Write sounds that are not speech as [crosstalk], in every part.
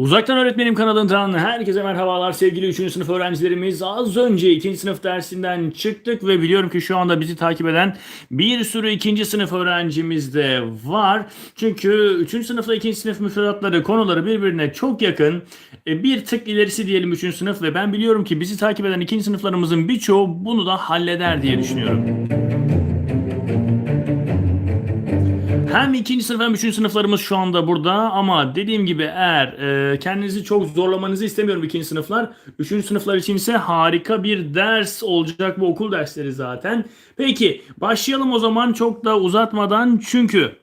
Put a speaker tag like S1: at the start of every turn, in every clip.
S1: Uzaktan Öğretmenim kanalından herkese merhabalar sevgili 3. sınıf öğrencilerimiz. Az önce 2. sınıf dersinden çıktık ve biliyorum ki şu anda bizi takip eden bir sürü 2. sınıf öğrencimiz de var. Çünkü 3. sınıfla 2. sınıf müfredatları konuları birbirine çok yakın. E, Bir tık ilerisi diyelim 3. sınıf ve ben biliyorum ki bizi takip eden 2. sınıflarımızın birçoğu bunu da halleder diye düşünüyorum. Hem ikinci sınıf hem üçüncü sınıflarımız şu anda burada ama dediğim gibi eğer e, kendinizi çok zorlamanızı istemiyorum ikinci sınıflar. Üçüncü sınıflar için ise harika bir ders olacak bu okul dersleri zaten. Peki başlayalım o zaman çok da uzatmadan çünkü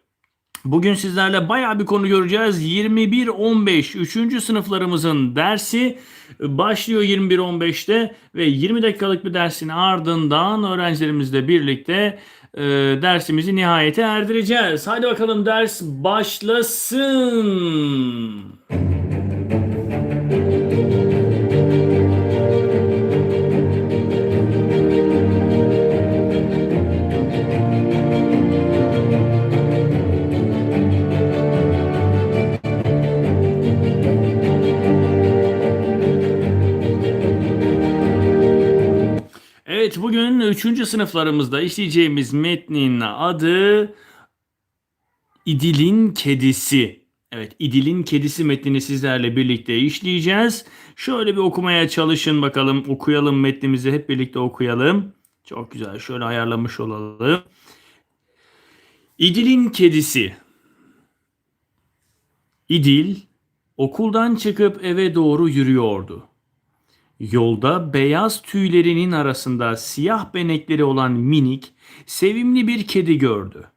S1: Bugün sizlerle bayağı bir konu göreceğiz. 21-15 3. sınıflarımızın dersi başlıyor 21-15'te ve 20 dakikalık bir dersin ardından öğrencilerimizle birlikte e, dersimizi nihayete erdireceğiz. Hadi bakalım ders başlasın. Evet bugün 3. sınıflarımızda işleyeceğimiz metnin adı İdil'in Kedisi. Evet İdil'in Kedisi metnini sizlerle birlikte işleyeceğiz. Şöyle bir okumaya çalışın bakalım. Okuyalım metnimizi hep birlikte okuyalım. Çok güzel şöyle ayarlamış olalım. İdil'in Kedisi. İdil okuldan çıkıp eve doğru yürüyordu. Yolda beyaz tüylerinin arasında siyah benekleri olan minik, sevimli bir kedi gördü.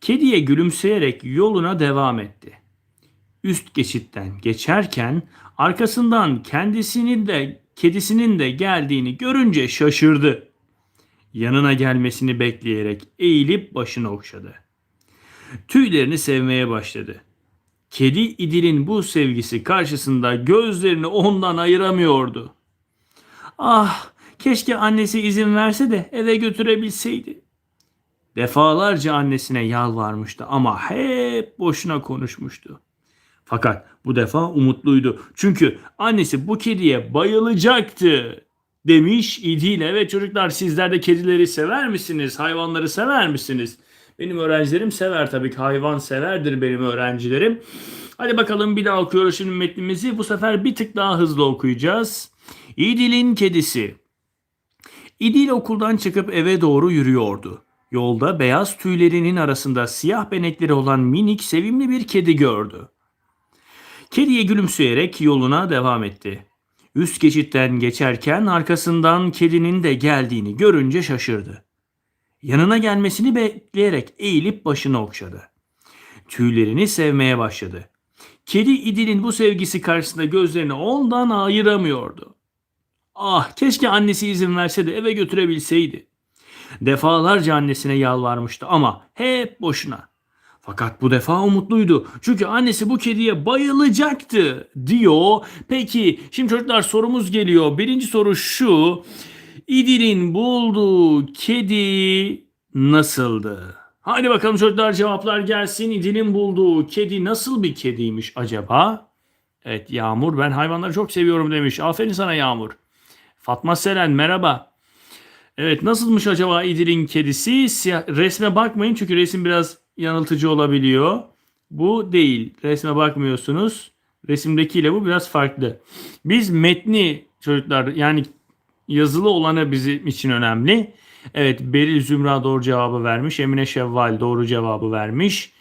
S1: Kediye gülümseyerek yoluna devam etti. Üst geçitten geçerken arkasından kendisinin de kedisinin de geldiğini görünce şaşırdı. Yanına gelmesini bekleyerek eğilip başını okşadı. Tüylerini sevmeye başladı. Kedi İdil'in bu sevgisi karşısında gözlerini ondan ayıramıyordu. Ah, keşke annesi izin verse de eve götürebilseydi. Defalarca annesine yalvarmıştı ama hep boşuna konuşmuştu. Fakat bu defa umutluydu. Çünkü annesi bu kediye bayılacaktı demiş İdil. Evet çocuklar sizler de kedileri sever misiniz? Hayvanları sever misiniz? Benim öğrencilerim sever tabii ki hayvan severdir benim öğrencilerim. Hadi bakalım bir daha okuyoruz şimdi metnimizi. Bu sefer bir tık daha hızlı okuyacağız. İdil'in kedisi. İdil okuldan çıkıp eve doğru yürüyordu. Yolda beyaz tüylerinin arasında siyah benekleri olan minik sevimli bir kedi gördü. Kediye gülümseyerek yoluna devam etti. Üst geçitten geçerken arkasından kedinin de geldiğini görünce şaşırdı. Yanına gelmesini bekleyerek eğilip başını okşadı. Tüylerini sevmeye başladı. Kedi İdil'in bu sevgisi karşısında gözlerini ondan ayıramıyordu. Ah keşke annesi izin verse de eve götürebilseydi. Defalarca annesine yalvarmıştı ama hep boşuna. Fakat bu defa umutluydu. Çünkü annesi bu kediye bayılacaktı diyor. Peki şimdi çocuklar sorumuz geliyor. Birinci soru şu. İdil'in bulduğu kedi nasıldı? Hadi bakalım çocuklar cevaplar gelsin. İdil'in bulduğu kedi nasıl bir kediymiş acaba? Evet Yağmur ben hayvanları çok seviyorum demiş. Aferin sana Yağmur. Fatma Seren merhaba. Evet nasılmış acaba İdil'in kedisi? Siyah, resme bakmayın çünkü resim biraz yanıltıcı olabiliyor. Bu değil. Resme bakmıyorsunuz. Resimdekiyle bu biraz farklı. Biz metni çocuklar yani yazılı olanı bizim için önemli. Evet Beril Zümra doğru cevabı vermiş. Emine Şevval doğru cevabı vermiş.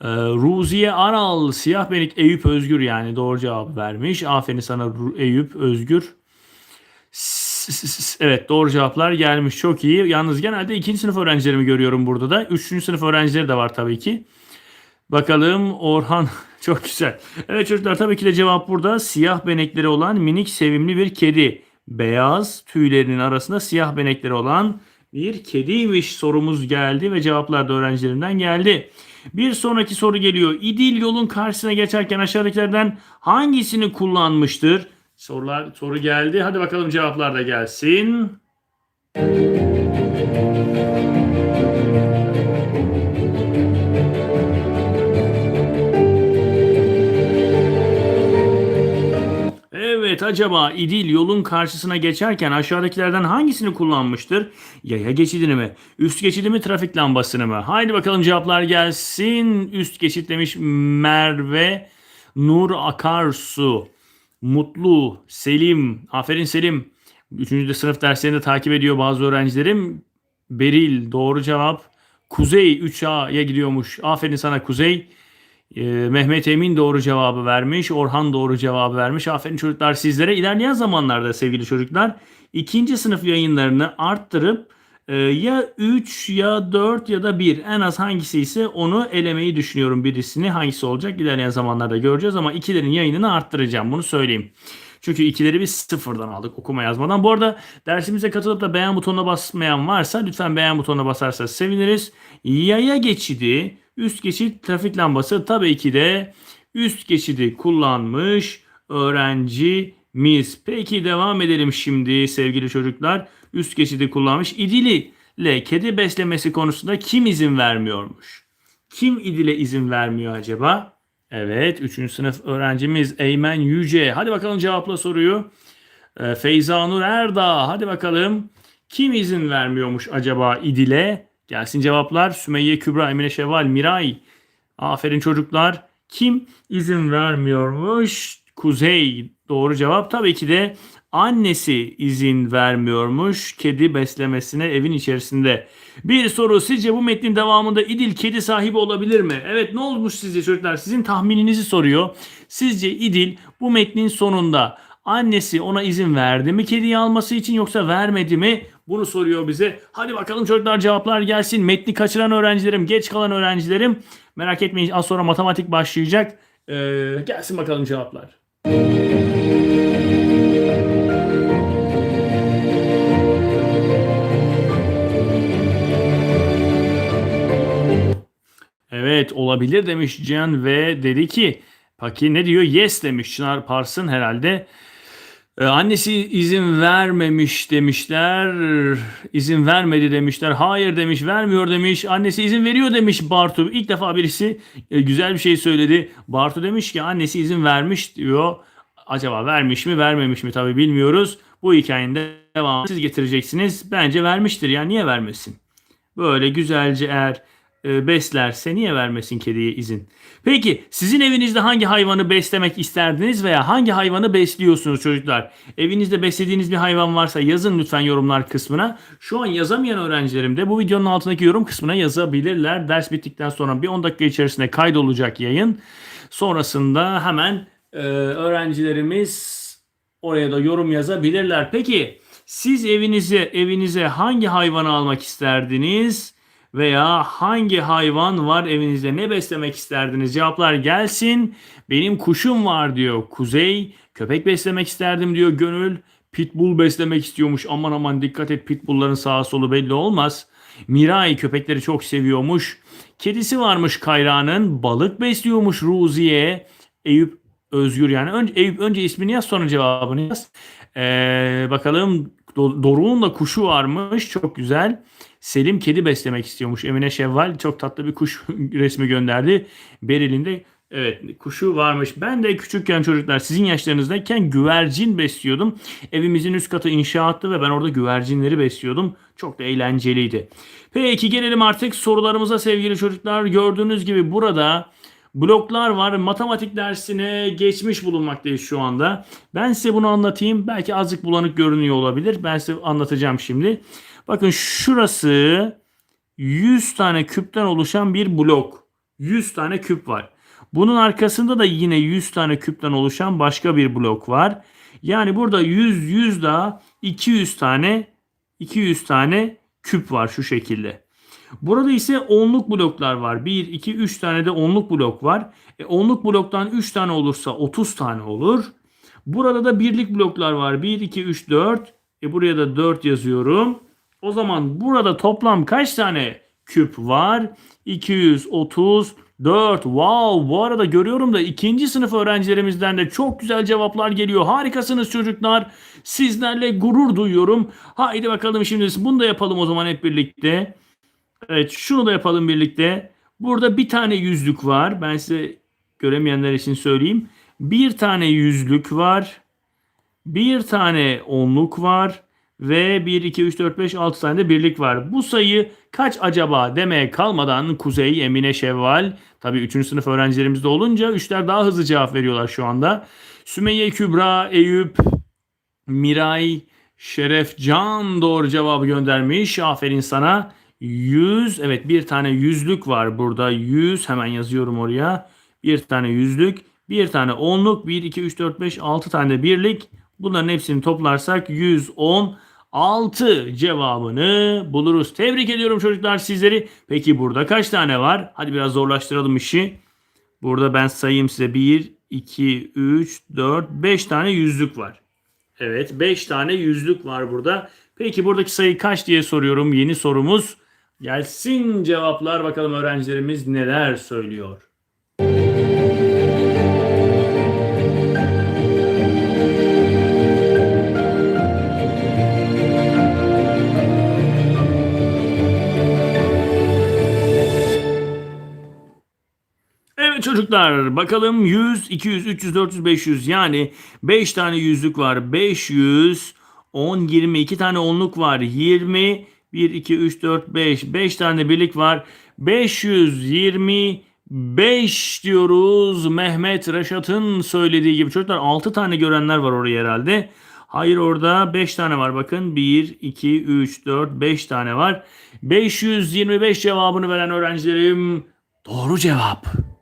S1: Ee, Ruziye Aral siyah benik Eyüp Özgür yani doğru cevabı vermiş. Aferin sana Eyüp Özgür. Evet doğru cevaplar gelmiş çok iyi. Yalnız genelde ikinci sınıf öğrencilerimi görüyorum burada da. Üçüncü sınıf öğrencileri de var tabii ki. Bakalım Orhan [laughs] çok güzel. Evet çocuklar tabii ki de cevap burada. Siyah benekleri olan minik sevimli bir kedi. Beyaz tüylerinin arasında siyah benekleri olan bir kediymiş sorumuz geldi ve cevaplar da öğrencilerinden geldi. Bir sonraki soru geliyor. İdil yolun karşısına geçerken aşağıdakilerden hangisini kullanmıştır? Sorular soru geldi. Hadi bakalım cevaplar da gelsin. Acaba İdil yolun karşısına geçerken aşağıdakilerden hangisini kullanmıştır? Yaya geçidini mi? Üst geçidi mi? Trafik lambasını mı? Haydi bakalım cevaplar gelsin. Üst geçit demiş Merve Nur Akarsu. Mutlu, Selim, aferin Selim. Üçüncü sınıf derslerinde takip ediyor bazı öğrencilerim. Beril doğru cevap. Kuzey 3A'ya gidiyormuş. Aferin sana Kuzey. Ee, Mehmet Emin doğru cevabı vermiş. Orhan doğru cevabı vermiş. Aferin çocuklar sizlere. İlerleyen zamanlarda sevgili çocuklar ikinci sınıf yayınlarını arttırıp e, ya 3 ya 4 ya da 1 en az hangisi ise onu elemeyi düşünüyorum birisini. Hangisi olacak ilerleyen zamanlarda göreceğiz ama ikilerin yayınını arttıracağım bunu söyleyeyim. Çünkü ikileri biz sıfırdan aldık okuma yazmadan. Bu arada dersimize katılıp da beğen butonuna basmayan varsa lütfen beğen butonuna basarsa seviniriz. Yaya geçidi, üst geçit trafik lambası tabii ki de üst geçidi kullanmış öğrencimiz. Peki devam edelim şimdi sevgili çocuklar. Üst geçidi kullanmış. İdili ile kedi beslemesi konusunda kim izin vermiyormuş? Kim İdil'e izin vermiyor acaba? Evet, 3. sınıf öğrencimiz Eymen Yüce. Hadi bakalım cevapla soruyu. Ee, Feyza Nur Erdağ. Hadi bakalım. Kim izin vermiyormuş acaba İdil'e? Gelsin cevaplar. Sümeyye Kübra, Emine Şevval, Miray. Aferin çocuklar. Kim izin vermiyormuş? Kuzey. Doğru cevap tabii ki de annesi izin vermiyormuş kedi beslemesine evin içerisinde. Bir soru sizce bu metnin devamında İdil kedi sahibi olabilir mi? Evet ne olmuş sizce çocuklar? Sizin tahmininizi soruyor. Sizce İdil bu metnin sonunda annesi ona izin verdi mi kediyi alması için yoksa vermedi mi? Bunu soruyor bize. Hadi bakalım çocuklar cevaplar gelsin. Metni kaçıran öğrencilerim, geç kalan öğrencilerim merak etmeyin az sonra matematik başlayacak. Ee, gelsin bakalım cevaplar. Evet olabilir demiş Cihan ve dedi ki Paki ne diyor? Yes demiş Çınar Pars'ın herhalde. Ee, annesi izin vermemiş demişler. İzin vermedi demişler. Hayır demiş, vermiyor demiş. Annesi izin veriyor demiş Bartu. İlk defa birisi e, güzel bir şey söyledi. Bartu demiş ki annesi izin vermiş diyor. Acaba vermiş mi, vermemiş mi tabi bilmiyoruz. Bu hikayenin devamını siz getireceksiniz. Bence vermiştir ya niye vermesin? Böyle güzelce eğer e, beslerse niye vermesin kediye izin? Peki sizin evinizde hangi hayvanı beslemek isterdiniz veya hangi hayvanı besliyorsunuz çocuklar? Evinizde beslediğiniz bir hayvan varsa yazın lütfen yorumlar kısmına. Şu an yazamayan öğrencilerim de bu videonun altındaki yorum kısmına yazabilirler. Ders bittikten sonra bir 10 dakika içerisinde kaydolacak yayın. Sonrasında hemen e, öğrencilerimiz oraya da yorum yazabilirler. Peki siz evinize evinize hangi hayvanı almak isterdiniz? Veya hangi hayvan var evinizde ne beslemek isterdiniz? Cevaplar gelsin. Benim kuşum var diyor Kuzey. Köpek beslemek isterdim diyor Gönül. Pitbull beslemek istiyormuş. Aman aman dikkat et pitbullların sağa solu belli olmaz. Miray köpekleri çok seviyormuş. Kedisi varmış Kayra'nın. Balık besliyormuş Ruziye. Eyüp Özgür yani. Önce, Eyüp önce ismini yaz sonra cevabını yaz. Ee, bakalım Doruk'un da kuşu varmış. Çok güzel. Selim kedi beslemek istiyormuş. Emine Şevval çok tatlı bir kuş [laughs] resmi gönderdi. Beril'in de evet kuşu varmış. Ben de küçükken çocuklar sizin yaşlarınızdayken güvercin besliyordum. Evimizin üst katı inşaattı ve ben orada güvercinleri besliyordum. Çok da eğlenceliydi. Peki gelelim artık sorularımıza sevgili çocuklar. Gördüğünüz gibi burada bloklar var. Matematik dersine geçmiş bulunmaktayız şu anda. Ben size bunu anlatayım. Belki azıcık bulanık görünüyor olabilir. Ben size anlatacağım şimdi. Bakın şurası 100 tane küpten oluşan bir blok. 100 tane küp var. Bunun arkasında da yine 100 tane küpten oluşan başka bir blok var. Yani burada 100 100 daha 200 tane 200 tane küp var şu şekilde. Burada ise onluk bloklar var. 1, 2, 3 tane de onluk blok var. E, onluk bloktan 3 tane olursa 30 tane olur. Burada da birlik bloklar var. 1, 2, 3, 4. E, buraya da 4 yazıyorum. O zaman burada toplam kaç tane küp var? 234. Wow bu arada görüyorum da ikinci sınıf öğrencilerimizden de çok güzel cevaplar geliyor. Harikasınız çocuklar. Sizlerle gurur duyuyorum. Haydi bakalım şimdi bunu da yapalım o zaman hep birlikte. Evet şunu da yapalım birlikte. Burada bir tane yüzlük var. Ben size göremeyenler için söyleyeyim. Bir tane yüzlük var. Bir tane onluk var ve 1, 2, 3, 4, 5, 6 tane de birlik var. Bu sayı kaç acaba demeye kalmadan Kuzey, Emine, Şevval tabii 3. sınıf öğrencilerimiz de olunca 3'ler daha hızlı cevap veriyorlar şu anda. Sümeyye, Kübra, Eyüp, Miray, Şeref, Can doğru cevabı göndermiş. Aferin sana. 100 evet bir tane yüzlük var burada. 100 hemen yazıyorum oraya. Bir tane yüzlük, bir tane onluk, 1, 2, 3, 4, 5, 6 tane birlik. Bunların hepsini toplarsak 116 cevabını buluruz. Tebrik ediyorum çocuklar sizleri. Peki burada kaç tane var? Hadi biraz zorlaştıralım işi. Burada ben sayayım size 1, 2, 3, 4, 5 tane yüzlük var. Evet 5 tane yüzlük var burada. Peki buradaki sayı kaç diye soruyorum. Yeni sorumuz. Gelsin cevaplar bakalım öğrencilerimiz neler söylüyor. Çocuklar bakalım 100, 200, 300, 400, 500 yani 5 tane yüzlük var. 500, 10, 20, 2 tane onluk var. 20, 1, 2, 3, 4, 5, 5 tane birlik var. 525 diyoruz. Mehmet Reşat'ın söylediği gibi. Çocuklar 6 tane görenler var oraya herhalde. Hayır orada 5 tane var. Bakın 1, 2, 3, 4, 5 tane var. 525 cevabını veren öğrencilerim doğru cevap.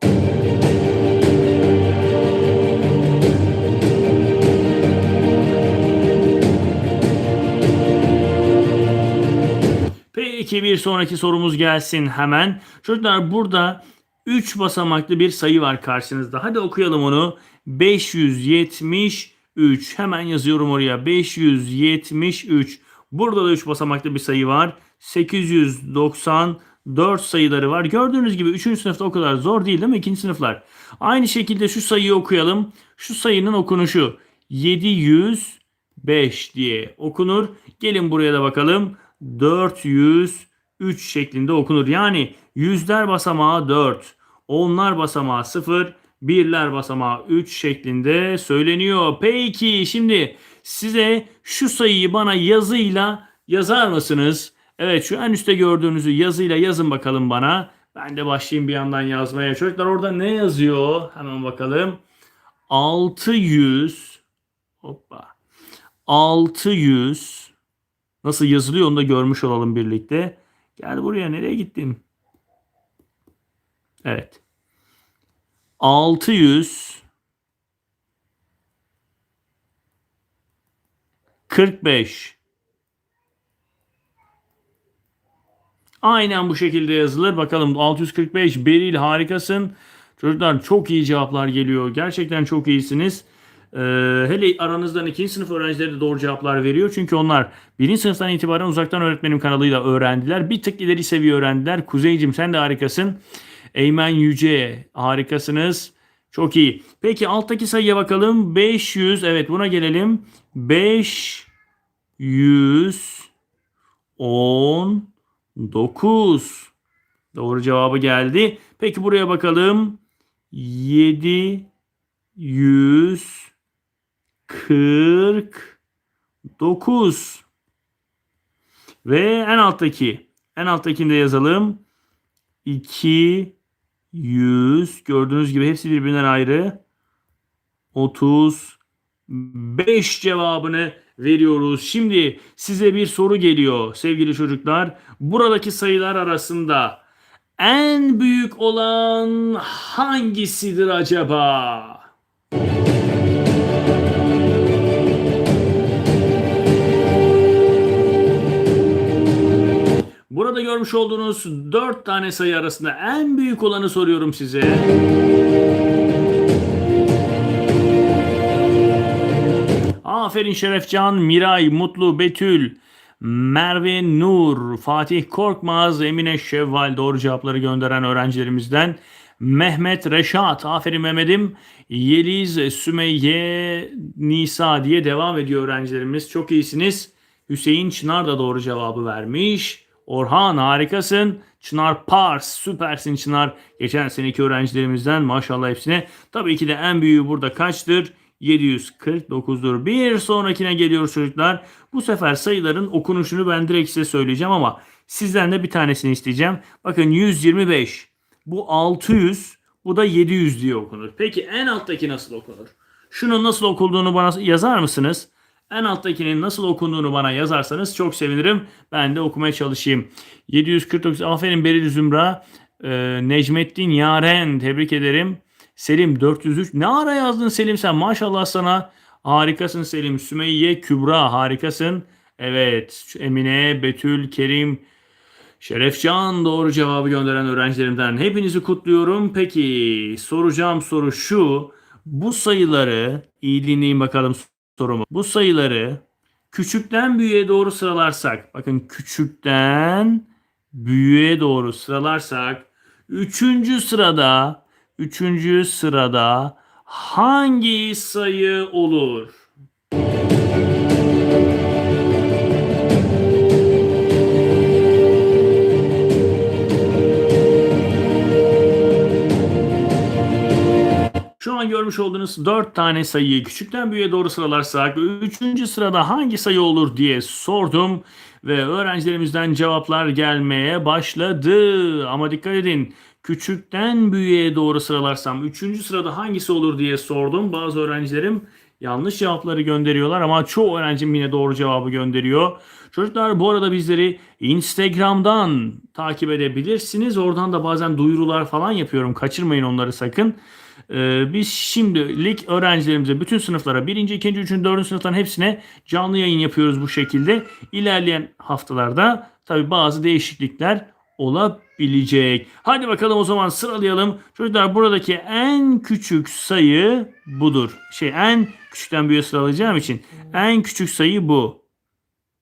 S1: Peki bir sonraki sorumuz gelsin hemen. Çocuklar burada 3 basamaklı bir sayı var karşınızda. Hadi okuyalım onu. 573. Hemen yazıyorum oraya. 573. Burada da 3 basamaklı bir sayı var. 894 sayıları var. Gördüğünüz gibi 3. sınıfta o kadar zor değil değil mi? 2. sınıflar. Aynı şekilde şu sayıyı okuyalım. Şu sayının okunuşu 705 diye okunur. Gelin buraya da bakalım. 403 şeklinde okunur. Yani yüzler basamağı 4, onlar basamağı 0, birler basamağı 3 şeklinde söyleniyor. Peki şimdi size şu sayıyı bana yazıyla yazar mısınız? Evet şu en üstte gördüğünüzü yazıyla yazın bakalım bana. Ben de başlayayım bir yandan yazmaya. Çocuklar orada ne yazıyor? Hemen bakalım. 600 hoppa 600 Nasıl yazılıyor onu da görmüş olalım birlikte. Gel buraya nereye gittin? Evet. 600 45 Aynen bu şekilde yazılır. Bakalım 645 Beril harikasın. Çocuklar çok iyi cevaplar geliyor. Gerçekten çok iyisiniz. Ee, hele aranızdan ikinci sınıf öğrencileri de doğru cevaplar veriyor. Çünkü onlar birinci sınıftan itibaren uzaktan öğretmenim kanalıyla öğrendiler. Bir tık ileri seviye öğrendiler. Kuzeycim sen de harikasın. Eymen Yüce harikasınız. Çok iyi. Peki alttaki sayıya bakalım. 500 evet buna gelelim. 519 Doğru cevabı geldi. Peki buraya bakalım. 700 49 ve en alttaki en alttakini de yazalım. 200 gördüğünüz gibi hepsi birbirinden ayrı. 35 cevabını veriyoruz. Şimdi size bir soru geliyor sevgili çocuklar. Buradaki sayılar arasında en büyük olan hangisidir acaba? Burada görmüş olduğunuz 4 tane sayı arasında en büyük olanı soruyorum size. Aferin Şerefcan, Miray, Mutlu, Betül, Merve Nur, Fatih Korkmaz, Emine Şevval doğru cevapları gönderen öğrencilerimizden. Mehmet Reşat, aferin Mehmet'im. Yeliz, Sümeyye, Nisa diye devam ediyor öğrencilerimiz. Çok iyisiniz. Hüseyin Çınar da doğru cevabı vermiş. Orhan harikasın. Çınar Pars süpersin Çınar. Geçen seneki öğrencilerimizden maşallah hepsine. Tabii ki de en büyüğü burada kaçtır? 749'dur. Bir sonrakine geliyoruz çocuklar. Bu sefer sayıların okunuşunu ben direkt size söyleyeceğim ama sizden de bir tanesini isteyeceğim. Bakın 125. Bu 600. Bu da 700 diye okunur. Peki en alttaki nasıl okunur? Şunun nasıl okunduğunu bana yazar mısınız? En alttakinin nasıl okunduğunu bana yazarsanız çok sevinirim. Ben de okumaya çalışayım. 749 aferin Beril Zümra. Ee, Necmettin Yaren tebrik ederim. Selim 403. Ne ara yazdın Selim sen? Maşallah sana. Harikasın Selim. Sümeyye Kübra harikasın. Evet. Emine, Betül, Kerim, Şerefcan doğru cevabı gönderen öğrencilerimden hepinizi kutluyorum. Peki soracağım soru şu. Bu sayıları iyi dinleyin bakalım sorumu. Bu sayıları küçükten büyüğe doğru sıralarsak bakın küçükten büyüğe doğru sıralarsak üçüncü sırada üçüncü sırada hangi sayı olur? Görmüş olduğunuz 4 tane sayıyı küçükten büyüğe doğru sıralarsak 3. sırada hangi sayı olur diye sordum ve öğrencilerimizden cevaplar gelmeye başladı. Ama dikkat edin küçükten büyüğe doğru sıralarsam 3. sırada hangisi olur diye sordum. Bazı öğrencilerim yanlış cevapları gönderiyorlar ama çoğu öğrencim yine doğru cevabı gönderiyor. Çocuklar bu arada bizleri Instagram'dan takip edebilirsiniz. Oradan da bazen duyurular falan yapıyorum. Kaçırmayın onları sakın. Ee, biz şimdilik öğrencilerimize bütün sınıflara birinci, ikinci, üçüncü, dördüncü sınıfların hepsine canlı yayın yapıyoruz bu şekilde. İlerleyen haftalarda tabi bazı değişiklikler olabilecek. Hadi bakalım o zaman sıralayalım. Çocuklar buradaki en küçük sayı budur. Şey en küçükten büyüğe sıralayacağım için en küçük sayı bu.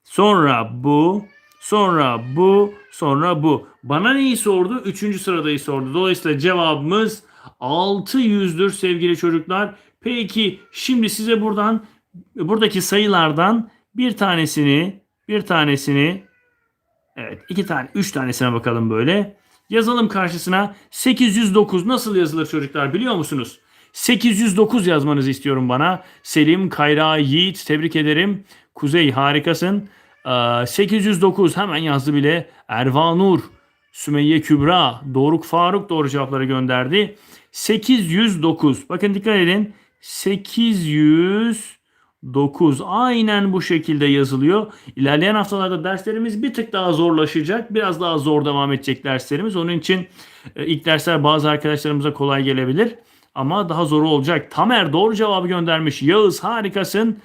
S1: Sonra bu, sonra bu, sonra bu. Bana neyi sordu? Üçüncü sıradayı sordu. Dolayısıyla cevabımız 600'dür sevgili çocuklar. Peki şimdi size buradan buradaki sayılardan bir tanesini bir tanesini evet iki tane üç tanesine bakalım böyle. Yazalım karşısına 809 nasıl yazılır çocuklar biliyor musunuz? 809 yazmanızı istiyorum bana. Selim, Kayra, Yiğit tebrik ederim. Kuzey harikasın. Ee, 809 hemen yazdı bile. Ervanur, Sümeyye Kübra, Doruk Faruk doğru cevapları gönderdi. 809. Bakın dikkat edin. 809. Aynen bu şekilde yazılıyor. İlerleyen haftalarda derslerimiz bir tık daha zorlaşacak. Biraz daha zor devam edecek derslerimiz. Onun için e, ilk dersler bazı arkadaşlarımıza kolay gelebilir. Ama daha zor olacak. Tamer doğru cevabı göndermiş. Yağız harikasın.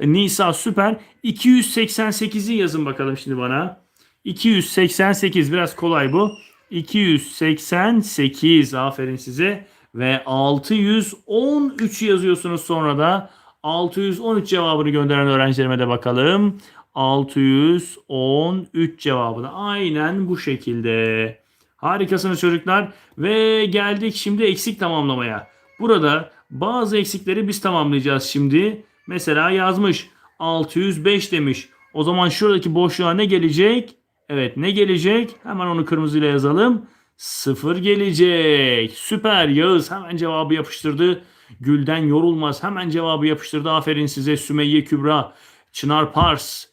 S1: Nisa süper. 288'i yazın bakalım şimdi bana. 288 biraz kolay bu. 288 aferin size ve 613 yazıyorsunuz sonra da 613 cevabını gönderen öğrencilerime de bakalım. 613 cevabını aynen bu şekilde. Harikasınız çocuklar ve geldik şimdi eksik tamamlamaya. Burada bazı eksikleri biz tamamlayacağız şimdi. Mesela yazmış 605 demiş. O zaman şuradaki boşluğa ne gelecek? Evet ne gelecek? Hemen onu kırmızıyla yazalım. Sıfır gelecek. Süper Yağız hemen cevabı yapıştırdı. Gülden yorulmaz hemen cevabı yapıştırdı. Aferin size Sümeyye Kübra, Çınar Pars,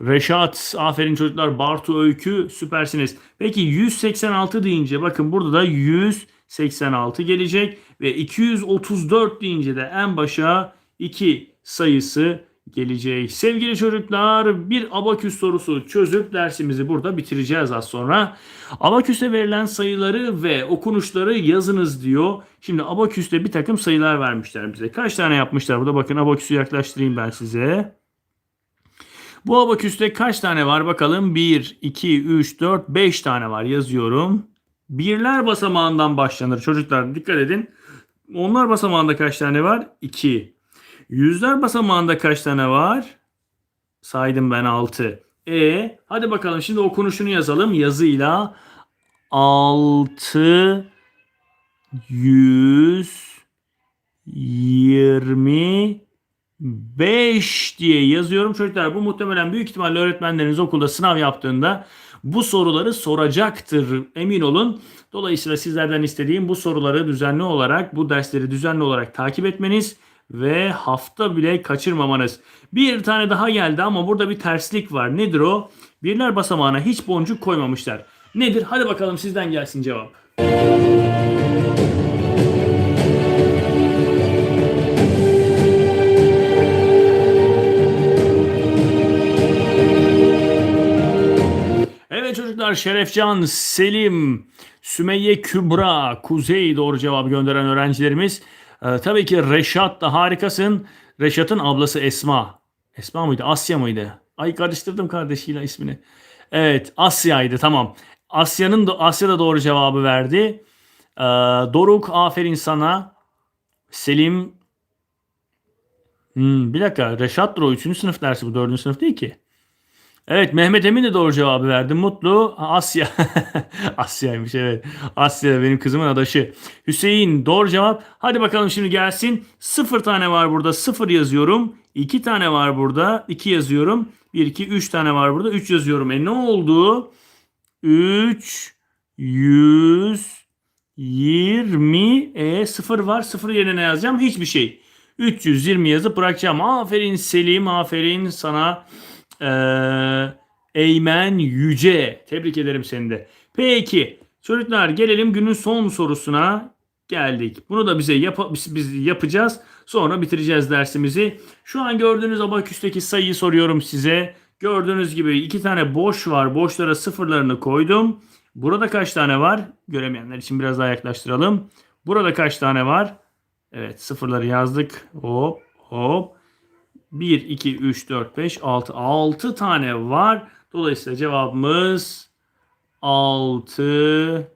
S1: Reşat, aferin çocuklar. Bartu Öykü süpersiniz. Peki 186 deyince bakın burada da 186 gelecek ve 234 deyince de en başa 2 sayısı gelecek. Sevgili çocuklar bir abaküs sorusu çözüp dersimizi burada bitireceğiz az sonra. Abaküste verilen sayıları ve okunuşları yazınız diyor. Şimdi abaküste bir takım sayılar vermişler bize. Kaç tane yapmışlar burada bakın abaküsü yaklaştırayım ben size. Bu abaküste kaç tane var bakalım. 1, 2, 3, 4, 5 tane var yazıyorum. Birler basamağından başlanır çocuklar dikkat edin. Onlar basamağında kaç tane var? 2. Yüzler basamağında kaç tane var? Saydım ben 6. E hadi bakalım şimdi okunuşunu yazalım yazıyla. 6 125 diye yazıyorum. Çocuklar bu muhtemelen büyük ihtimalle öğretmenleriniz okulda sınav yaptığında bu soruları soracaktır emin olun. Dolayısıyla sizlerden istediğim bu soruları düzenli olarak, bu dersleri düzenli olarak takip etmeniz ve hafta bile kaçırmamanız. Bir tane daha geldi ama burada bir terslik var. Nedir o? Birler basamağına hiç boncuk koymamışlar. Nedir? Hadi bakalım sizden gelsin cevap. Evet çocuklar Şerefcan, Selim, Sümeyye Kübra, Kuzey doğru cevabı gönderen öğrencilerimiz. Ee, tabii ki Reşat da harikasın. Reşat'ın ablası Esma. Esma mıydı? Asya mıydı? Ay karıştırdım kardeşiyle ismini. Evet Asya'ydı tamam. Asya'nın da Asya da doğru cevabı verdi. Ee, Doruk aferin sana. Selim Hmm, bir dakika Reşat o 3. sınıf dersi bu 4. sınıf değil ki. Evet Mehmet Emin de doğru cevabı verdi. Mutlu Asya. [laughs] Asya'ymış evet. Asya benim kızımın adaşı. Hüseyin doğru cevap. Hadi bakalım şimdi gelsin. Sıfır tane var burada. Sıfır yazıyorum. İki tane var burada. iki yazıyorum. Bir, iki, üç tane var burada. Üç yazıyorum. E ne oldu? Üç, yüz, yirmi. E sıfır var. Sıfır yerine ne yazacağım? Hiçbir şey. 320 yazıp bırakacağım. Aferin Selim. Aferin sana. Ee, Eymen Yüce. Tebrik ederim seni de. Peki çocuklar gelelim günün son sorusuna geldik. Bunu da bize yap biz, yapacağız. Sonra bitireceğiz dersimizi. Şu an gördüğünüz abaküsteki sayıyı soruyorum size. Gördüğünüz gibi iki tane boş var. Boşlara sıfırlarını koydum. Burada kaç tane var? Göremeyenler için biraz daha yaklaştıralım. Burada kaç tane var? Evet sıfırları yazdık. Hop hop. 1, 2, 3, 4, 5, 6. 6 tane var. Dolayısıyla cevabımız 6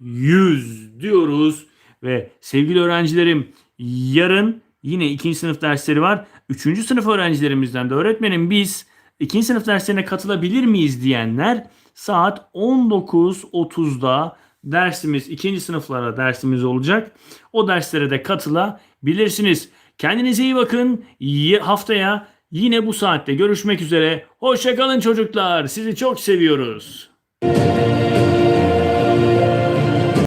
S1: 100 diyoruz. Ve sevgili öğrencilerim yarın yine ikinci sınıf dersleri var. Üçüncü sınıf öğrencilerimizden de öğretmenim biz ikinci sınıf derslerine katılabilir miyiz diyenler saat 19.30'da dersimiz ikinci sınıflara dersimiz olacak. O derslere de katılabilirsiniz. Kendinize iyi bakın. Haftaya yine bu saatte görüşmek üzere. Hoşçakalın çocuklar. Sizi çok seviyoruz.